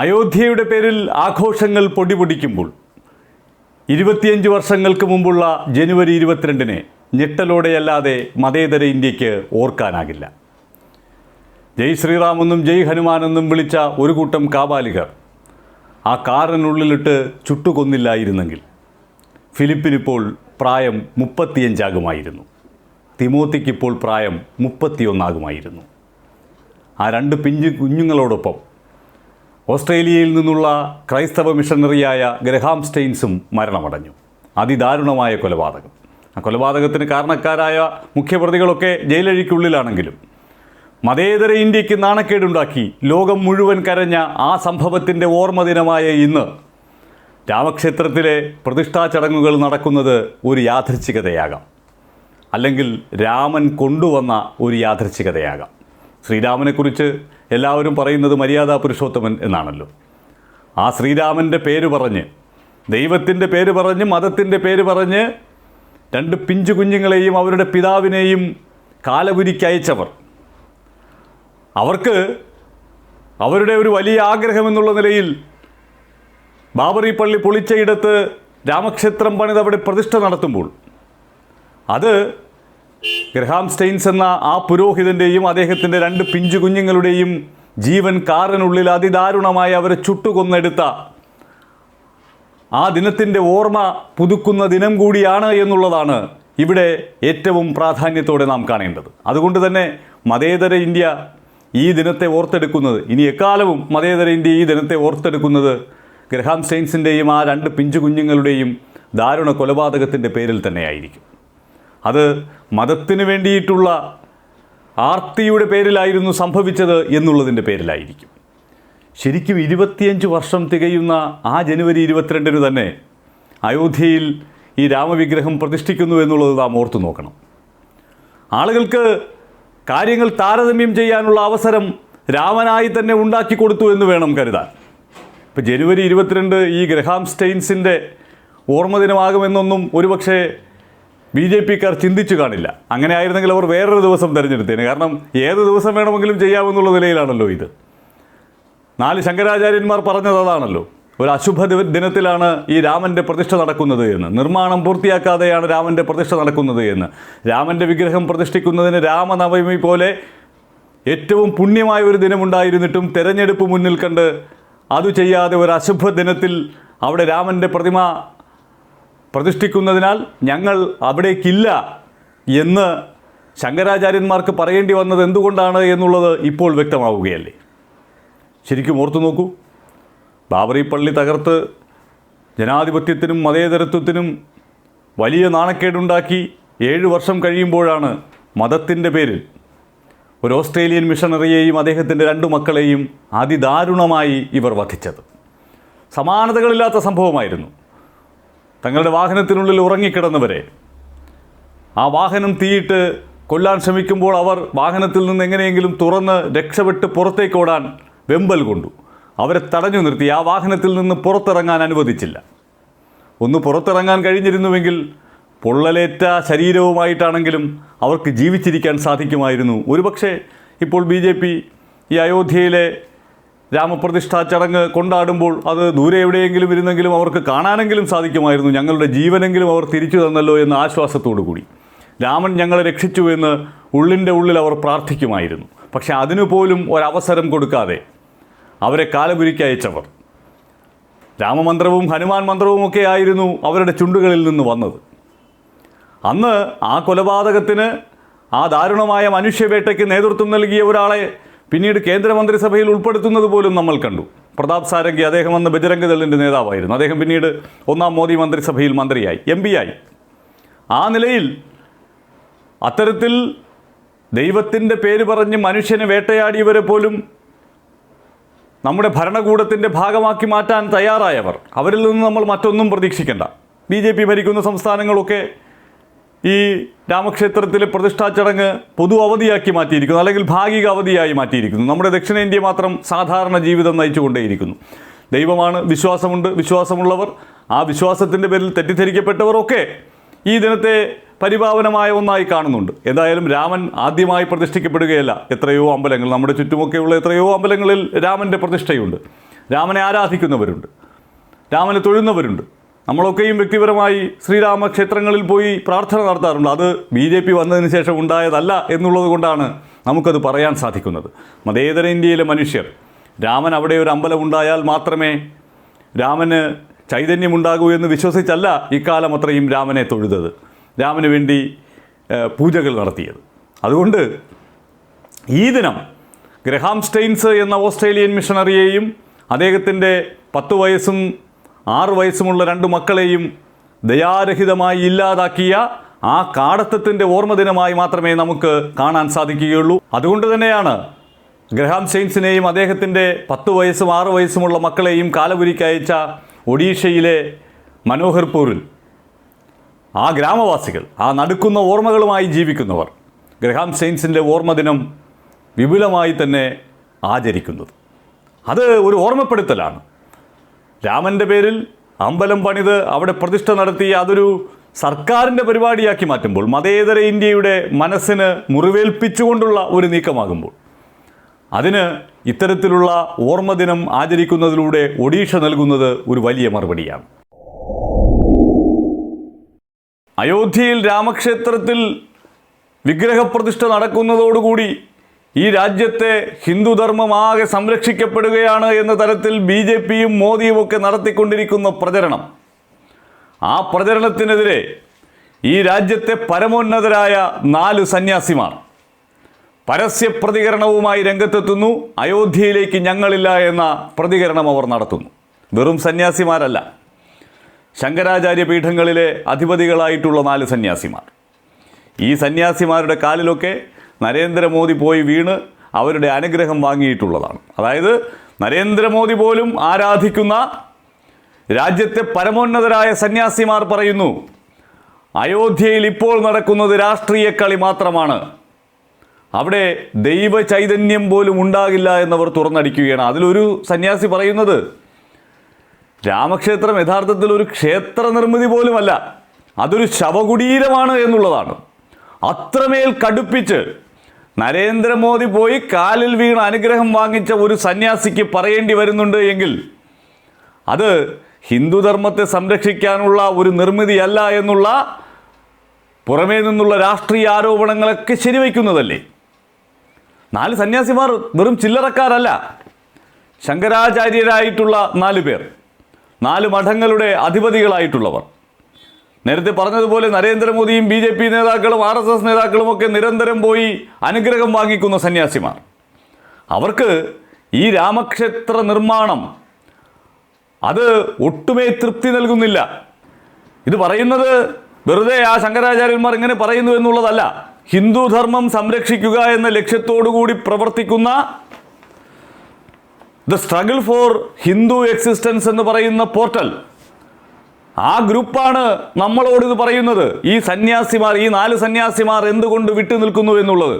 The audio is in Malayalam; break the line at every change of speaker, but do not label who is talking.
അയോധ്യയുടെ പേരിൽ ആഘോഷങ്ങൾ പൊടിപൊടിക്കുമ്പോൾ ഇരുപത്തിയഞ്ച് വർഷങ്ങൾക്ക് മുമ്പുള്ള ജനുവരി ഇരുപത്തിരണ്ടിനെ ഞെട്ടലോടെയല്ലാതെ മതേതര ഇന്ത്യയ്ക്ക് ഓർക്കാനാകില്ല. ജയ് ശ്രീറാമെന്നും ജയ് ഹനുമാനെന്നും വിളിച്ച ഒരു കൂട്ടം കാബാലികർ ആ കാറിനുള്ളിലിട്ട് ചുട്ടുകൊന്നില്ലായിരുന്നെങ്കിൽ ഫിലിപ്പിനിപ്പോൾ പ്രായം മുപ്പത്തിയഞ്ചാകുമായിരുന്നു. തിമോത്തിക്കിപ്പോൾ പ്രായം മുപ്പത്തിയൊന്നാകുമായിരുന്നു. ആ രണ്ട് പിഞ്ചു കുഞ്ഞുങ്ങളോടൊപ്പം ഓസ്ട്രേലിയയിൽ നിന്നുള്ള ക്രൈസ്തവ മിഷണറിയായ ഗ്രഹാം സ്റ്റെയിൻസും മരണമടഞ്ഞു. അതിദാരുണമായ കൊലപാതകം. ആ കൊലപാതകത്തിന് കാരണക്കാരായ മുഖ്യപ്രതികളൊക്കെ ജയിലഴിക്കുള്ളിലാണെങ്കിലും മതേതര ഇന്ത്യയ്ക്ക് നാണക്കേടുണ്ടാക്കി ലോകം മുഴുവൻ കരഞ്ഞ ആ സംഭവത്തിന്റെ ഓർമ്മ ദിനമായ ഇന്ന് രാമക്ഷേത്രത്തിലെ പ്രതിഷ്ഠാ ചടങ്ങുകൾ നടക്കുന്നത് ഒരു യാദൃച്ഛികതയാകാം. അല്ലെങ്കിൽ രാമൻ കൊണ്ടുവന്ന ഒരു യാദൃച്ഛികതയാകാം. ശ്രീരാമനെക്കുറിച്ച് എല്ലാവരും പറയുന്നത് മര്യാദാ പുരുഷോത്തമൻ എന്നാണല്ലോ. ആ ശ്രീരാമന്റെ പേര് പറഞ്ഞ് ദൈവത്തിന്റെ പേര് പറഞ്ഞ് മതത്തിന്റെ പേര് പറഞ്ഞ് രണ്ട് പിഞ്ചു കുഞ്ഞുങ്ങളെയും അവരുടെ പിതാവിനെയും കാലപുരിക്ക് അയച്ചവർ. അവർക്ക് അവരുടെ ഒരു വലിയ ആഗ്രഹം എന്നുള്ള നിലയിൽ ബാബറി പള്ളി പൊളിച്ചയിടത്ത് രാമക്ഷേത്രം പണിത് അവിടെ പ്രതിഷ്ഠ നടത്തുമ്പോൾ അത് ഗ്രഹാം സ്റ്റെയിൻസ് എന്ന ആ പുരോഹിതന്റെയും അദ്ദേഹത്തിന്റെ രണ്ട് പിഞ്ചു കുഞ്ഞുങ്ങളുടെയും ജീവൻ കാറിനുള്ളിൽ അതിദാരുണമായി അവരെ ചുട്ടുകൊന്നെടുത്ത ആ ദിനത്തിന്റെ ഓർമ്മ പുതുക്കുന്ന ദിനം കൂടിയാണ് എന്നുള്ളതാണ് ഇവിടെ ഏറ്റവും പ്രാധാന്യത്തോടെ നാം കാണേണ്ടത്. അതുകൊണ്ട് തന്നെ മതേതര ഇന്ത്യ ഈ ദിനത്തെ ഓർത്തെടുക്കുന്നത് ഇനി എക്കാലവും മതേതര ഇന്ത്യ ഈ ദിനത്തെ ഓർത്തെടുക്കുന്നത് ഗ്രഹാം സ്റ്റെയിൻസിന്റെയും ആ രണ്ട് പിഞ്ചു കുഞ്ഞുങ്ങളുടെയും ദാരുണ കൊലപാതകത്തിന്റെ പേരിൽ തന്നെയായിരിക്കും. അത് മതത്തിന് വേണ്ടിയിട്ടുള്ള ആർത്തിയുടെ പേരിലായിരുന്നു സംഭവിച്ചത് എന്നുള്ളതിന്റെ പേരിലായിരിക്കും. ശരിക്കും ഇരുപത്തിയഞ്ച് വർഷം തികയുന്ന ആ ജനുവരി ഇരുപത്തിരണ്ടിന് തന്നെ അയോധ്യയിൽ ഈ രാമവിഗ്രഹം പ്രതിഷ്ഠിക്കുന്നു എന്നുള്ളത് നാം ഓർത്തു നോക്കണം. ആളുകൾക്ക് കാര്യങ്ങൾ താരതമ്യം ചെയ്യാനുള്ള അവസരം രാമനായി തന്നെ ഉണ്ടാക്കി കൊടുത്തു എന്ന് വേണം കരുതാൻ. ഇപ്പം ജനുവരി ഇരുപത്തിരണ്ട് ഈ ഗ്രഹാം സ്റ്റെയിൻസിന്റെ ഓർമ്മദിനമാകുമെന്നൊന്നും ഒരുപക്ഷെ ബി ജെ പിക്കാർ ചിന്തിച്ചു കാണില്ല. അങ്ങനെ ആയിരുന്നെങ്കിൽ അവർ വേറൊരു ദിവസം തിരഞ്ഞെടുത്തേനെ. കാരണം ഏത് ദിവസം വേണമെങ്കിലും ചെയ്യാമെന്നുള്ള നിലയിലാണല്ലോ ഇത്. നാല് ശങ്കരാചാര്യന്മാർ പറഞ്ഞത് അതാണല്ലോ. ഒരു അശുഭ ദിനത്തിലാണ് ഈ രാമന്റെ പ്രതിഷ്ഠ നടക്കുന്നത് എന്ന്. നിർമ്മാണം പൂർത്തിയാക്കാതെയാണ് രാമന്റെ പ്രതിഷ്ഠ നടക്കുന്നത് എന്ന്. രാമന്റെ വിഗ്രഹം പ്രതിഷ്ഠിക്കുന്നതിന് രാമനവമി പോലെ ഏറ്റവും പുണ്യമായ ഒരു ദിനമുണ്ടായിരുന്നിട്ടും തെരഞ്ഞെടുപ്പ് മുന്നിൽ കണ്ട് അത് ചെയ്യാതെ ഒരു അശുഭ ദിനത്തിൽ അവിടെ രാമന്റെ പ്രതിമ പ്രതിഷ്ഠിക്കുന്നതിനാൽ ഞങ്ങൾ അവിടേക്കില്ല എന്ന് ശങ്കരാചാര്യന്മാർക്ക് പറയേണ്ടി വന്നത് എന്തുകൊണ്ടാണ് എന്നുള്ളത് ഇപ്പോൾ വ്യക്തമാവുകയല്ലേ? ശരിക്കും ഓർത്തു നോക്കൂ. ബാബറി പള്ളി തകർത്ത് ജനാധിപത്യത്തിനും മതേതരത്വത്തിനും വലിയ നാണക്കേടുണ്ടാക്കി ഏഴ് വർഷം കഴിയുമ്പോഴാണ് മതത്തിന്റെ പേരിൽ ഒരു ഓസ്ട്രേലിയൻ മിഷണറിയെയും അദ്ദേഹത്തിന്റെ രണ്ടു മക്കളെയും അതിദാരുണമായി ഇവർ വധിച്ചത്. സമാനതകളില്ലാത്ത സംഭവമായിരുന്നു. തങ്ങളുടെ വാഹനത്തിനുള്ളിൽ ഉറങ്ങിക്കിടന്നവരെ. ആ വാഹനം തീയിട്ട് കൊല്ലാൻ ശ്രമിക്കുമ്പോൾ അവർ വാഹനത്തിൽ നിന്ന് എങ്ങനെയെങ്കിലും തുറന്ന് രക്ഷപ്പെട്ട് പുറത്തേക്ക് ഓടാൻ വെമ്പൽ കൊണ്ടു. അവരെ തടഞ്ഞു നിർത്തി. ആ വാഹനത്തിൽ നിന്ന് പുറത്തിറങ്ങാൻ അനുവദിച്ചില്ല. ഒന്ന് പുറത്തിറങ്ങാൻ കഴിഞ്ഞിരുന്നുവെങ്കിൽ പൊള്ളലേറ്റ ശരീരവുമായിട്ടാണെങ്കിലും അവർക്ക് ജീവിച്ചിരിക്കാൻ സാധിക്കുമായിരുന്നു. ഒരുപക്ഷെ ഇപ്പോൾ ബി ജെ പി ഈ അയോധ്യയിലെ രാമപ്രതിഷ്ഠാ ചടങ്ങ് കൊണ്ടാടുമ്പോൾ അത് ദൂരെ എവിടെയെങ്കിലും ഇരുന്നെങ്കിലും അവർക്ക് കാണാനെങ്കിലും സാധിക്കുമായിരുന്നു. ഞങ്ങളുടെ ജീവനെങ്കിലും അവർ തിരിച്ചു തന്നല്ലോ എന്ന ആശ്വാസത്തോടു കൂടി. രാമൻ ഞങ്ങളെ രക്ഷിച്ചു എന്ന് ഉള്ളിന്റെ ഉള്ളിൽ അവർ പ്രാർത്ഥിക്കുമായിരുന്നു. പക്ഷെ അതിനുപോലും ഒരവസരം കൊടുക്കാതെ അവരെ കാലപുരിക്ക് അയച്ചവർ. രാമമന്ത്രവും ഹനുമാൻ മന്ത്രവും ഒക്കെ ആയിരുന്നു അവരുടെ ചുണ്ടുകളിൽ നിന്ന് വന്നത്. അന്ന് ആ കൊലപാതകത്തിന് ആ ദാരുണമായ മനുഷ്യവേട്ടയ്ക്ക് നേതൃത്വം നൽകിയ ഒരാളെ പിന്നീട് കേന്ദ്രമന്ത്രിസഭയിൽ ഉൾപ്പെടുത്തുന്നത് പോലും നമ്മൾ കണ്ടു. പ്രതാപ് സാരംഗി അദ്ദേഹം അന്ന് ബജരംഗ് ദളിന്റെ നേതാവായിരുന്നു. അദ്ദേഹം പിന്നീട് ഒന്നാം മോദി മന്ത്രിസഭയിൽ മന്ത്രിയായി എം ആയി. ആ നിലയിൽ അത്തരത്തിൽ ദൈവത്തിന്റെ പേര് പറഞ്ഞ് മനുഷ്യനെ വേട്ടയാടിയവരെ പോലും നമ്മുടെ ഭരണകൂടത്തിന്റെ ഭാഗമാക്കി മാറ്റാൻ തയ്യാറായവർ. അവരിൽ നിന്ന് നമ്മൾ മറ്റൊന്നും പ്രതീക്ഷിക്കേണ്ട. ബി ഭരിക്കുന്ന സംസ്ഥാനങ്ങളൊക്കെ ഈ രാമക്ഷേത്രത്തിലെ പ്രതിഷ്ഠാ ചടങ്ങ് പൊതു അവധിയാക്കി മാറ്റിയിരിക്കുന്നു അല്ലെങ്കിൽ ഭാഗിക അവധിയായി മാറ്റിയിരിക്കുന്നു. നമ്മുടെ ദക്ഷിണേന്ത്യ മാത്രം സാധാരണ ജീവിതം നയിച്ചുകൊണ്ടേയിരിക്കുന്നു. ദൈവമാണ് വിശ്വാസമുണ്ട് വിശ്വാസമുള്ളവർ ആ വിശ്വാസത്തിന്റെ പേരിൽ തെറ്റിദ്ധരിക്കപ്പെട്ടവരൊക്കെ ഈ ദിനത്തെ പരിപാവനമായ ഒന്നായി കാണുന്നുണ്ട്. എന്തായാലും രാമൻ ആദ്യമായി പ്രതിഷ്ഠിക്കപ്പെടുകയല്ല. എത്രയോ അമ്പലങ്ങൾ നമ്മുടെ ചുറ്റുമൊക്കെയുള്ള എത്രയോ അമ്പലങ്ങളിൽ രാമന്റെ പ്രതിഷ്ഠയുണ്ട്. രാമനെ ആരാധിക്കുന്നവരുണ്ട്. രാമനെ തൊഴുന്നവരുണ്ട്. നമ്മളൊക്കെയും വ്യക്തിപരമായി ശ്രീരാമക്ഷേത്രങ്ങളിൽ പോയി പ്രാർത്ഥന നടത്താറുണ്ട്. അത് ബി ജെ പി വന്നതിന് ശേഷം ഉണ്ടായതല്ല എന്നുള്ളത് കൊണ്ടാണ് നമുക്കത് പറയാൻ സാധിക്കുന്നത്. മതേതര ഇന്ത്യയിലെ മനുഷ്യർ രാമൻ അവിടെ ഒരു അമ്പലം ഉണ്ടായാൽ മാത്രമേ രാമന് ചൈതന്യമുണ്ടാകൂ എന്ന് വിശ്വസിച്ചല്ല ഇക്കാലം അത്രയും രാമനെ തൊഴുതത്. രാമന് വേണ്ടി പൂജകൾ നടത്തിയത്. അതുകൊണ്ട് ഈ ദിനം ഗ്രഹാം സ്റ്റെയിൻസ് എന്ന ഓസ്ട്രേലിയൻ മിഷണറിയെയും അദ്ദേഹത്തിന്റെ പത്ത് വയസ്സും ആറ് വയസ്സുമുള്ള രണ്ട് മക്കളെയും ദയാരഹിതമായി ഇല്ലാതാക്കിയ ആ കാടത്തത്തിന്റെ ഓർമ്മ ദിനമായി മാത്രമേ നമുക്ക് കാണാൻ സാധിക്കുകയുള്ളൂ. അതുകൊണ്ട് തന്നെയാണ് ഗ്രഹാം സെയിൻസിനെയും അദ്ദേഹത്തിന്റെ പത്ത് വയസ്സും ആറ് വയസ്സുമുള്ള മക്കളെയും കാലപുരിക്കയച്ച ഒഡീഷയിലെ മനോഹർപൂരിൽ ആ ഗ്രാമവാസികൾ ആ നടുക്കുന്ന ഓർമ്മകളുമായി ജീവിക്കുന്നവർ ഗ്രഹാം സെയിൻസിന്റെ ഓർമ്മദിനം വിപുലമായി തന്നെ ആചരിക്കുന്നത്. അത് ഒരു ഓർമ്മപ്പെടുത്തലാണ്. രാമന്റെ പേരിൽ അമ്പലം പണിത് അവിടെ പ്രതിഷ്ഠ നടത്തി അതൊരു സർക്കാരിന്റെ പരിപാടിയാക്കി മാറ്റുമ്പോൾ മതേതര ഇന്ത്യയുടെ മനസ്സിന് മുറിവേൽപ്പിച്ചുകൊണ്ടുള്ള ഒരു നീക്കമാകുമ്പോൾ അതിന് ഇത്തരത്തിലുള്ള ഓർമ്മദിനം ആചരിക്കുന്നതിലൂടെ ഒഡീഷ നൽകുന്നത് ഒരു വലിയ മറുപടിയാണ്. അയോധ്യയിൽ രാമക്ഷേത്രത്തിൽ വിഗ്രഹപ്രതിഷ്ഠ നടക്കുന്നതോടുകൂടി ഈ രാജ്യത്തെ ഹിന്ദുധർമ്മമാകെ സംരക്ഷിക്കപ്പെടുകയാണ് എന്ന തരത്തിൽ ബി ജെ പിയും മോദിയും ഒക്കെ നടത്തിക്കൊണ്ടിരിക്കുന്ന പ്രചരണം. ആ പ്രചരണത്തിനെതിരെ ഈ രാജ്യത്തെ പരമോന്നതരായ നാല് സന്യാസിമാർ പരസ്യ പ്രതികരണവുമായി രംഗത്തെത്തുന്നു. അയോധ്യയിലേക്ക് ഞങ്ങളില്ല എന്ന പ്രതികരണം അവർ നടത്തുന്നു. വെറും സന്യാസിമാരല്ല. ശങ്കരാചാര്യ പീഠങ്ങളിലെ അധിപതികളായിട്ടുള്ള നാല് സന്യാസിമാർ. ഈ സന്യാസിമാരുടെ കാലിലൊക്കെ നരേന്ദ്രമോദി പോയി വീണ് അവരുടെ അനുഗ്രഹം വാങ്ങിയിട്ടുള്ളതാണ്. അതായത് നരേന്ദ്രമോദി പോലും ആരാധിക്കുന്ന രാജ്യത്തെ പരമോന്നതരായ സന്യാസിമാർ പറയുന്നു അയോധ്യയിൽ ഇപ്പോൾ നടക്കുന്നത് രാഷ്ട്രീയ കളി മാത്രമാണ്. അവിടെ ദൈവ ചൈതന്യം പോലും ഉണ്ടാകില്ല എന്നവർ തുറന്നടിക്കുകയാണ്. അതിലൊരു സന്യാസി പറയുന്നത് രാമക്ഷേത്രം യഥാർത്ഥത്തിൽ ഒരു ക്ഷേത്ര നിർമ്മിതി പോലുമല്ല അതൊരു ശവകുടീരമാണ് എന്നുള്ളതാണ്. അത്രമേൽ കടുപ്പിച്ച് നരേന്ദ്രമോദി പോയി കാലിൽ വീണ് അനുഗ്രഹം വാങ്ങിച്ച ഒരു സന്യാസിക്ക് പറയേണ്ടി വരുന്നുണ്ട് എങ്കിൽ അത് ഹിന്ദുധർമ്മത്തെ സംരക്ഷിക്കാനുള്ള ഒരു നിർമ്മിതിയല്ല എന്നുള്ള പുറമേ നിന്നുള്ള രാഷ്ട്രീയ ആരോപണങ്ങളൊക്കെ ശരിവയ്ക്കുന്നതല്ലേ? നാല് സന്യാസിമാർ വെറും ചില്ലറക്കാരല്ല. ശങ്കരാചാര്യരായിട്ടുള്ള നാല് പേർ. നാല് മഠങ്ങളുടെ അധിപതികളായിട്ടുള്ളവർ. നേരത്തെ പറഞ്ഞതുപോലെ നരേന്ദ്രമോദിയും ബി ജെ പി നേതാക്കളും ആർ എസ് എസ് നേതാക്കളും ഒക്കെ നിരന്തരം പോയി അനുഗ്രഹം വാങ്ങിക്കുന്ന സന്യാസിമാർ. അവർക്ക് ഈ രാമക്ഷേത്ര നിർമ്മാണം അത് ഒട്ടുമേ തൃപ്തി നൽകുന്നില്ല. ഇത് പറയുന്നത് വെറുതെ ആ ശങ്കരാചാര്യന്മാർ ഇങ്ങനെ പറയുന്നു എന്നുള്ളതല്ല. ഹിന്ദു ധർമ്മം സംരക്ഷിക്കുക എന്ന ലക്ഷ്യത്തോടു കൂടി പ്രവർത്തിക്കുന്ന the struggle for Hindu existence എന്ന് പറയുന്ന പോർട്ടൽ ആ ഗ്രൂപ്പാണ് നമ്മളോട് ഇത് പറയുന്നത്. ഈ സന്യാസിമാർ ഈ നാല് സന്യാസിമാർ എന്തുകൊണ്ട് വിട്ടു നിൽക്കുന്നു എന്നുള്ളത്?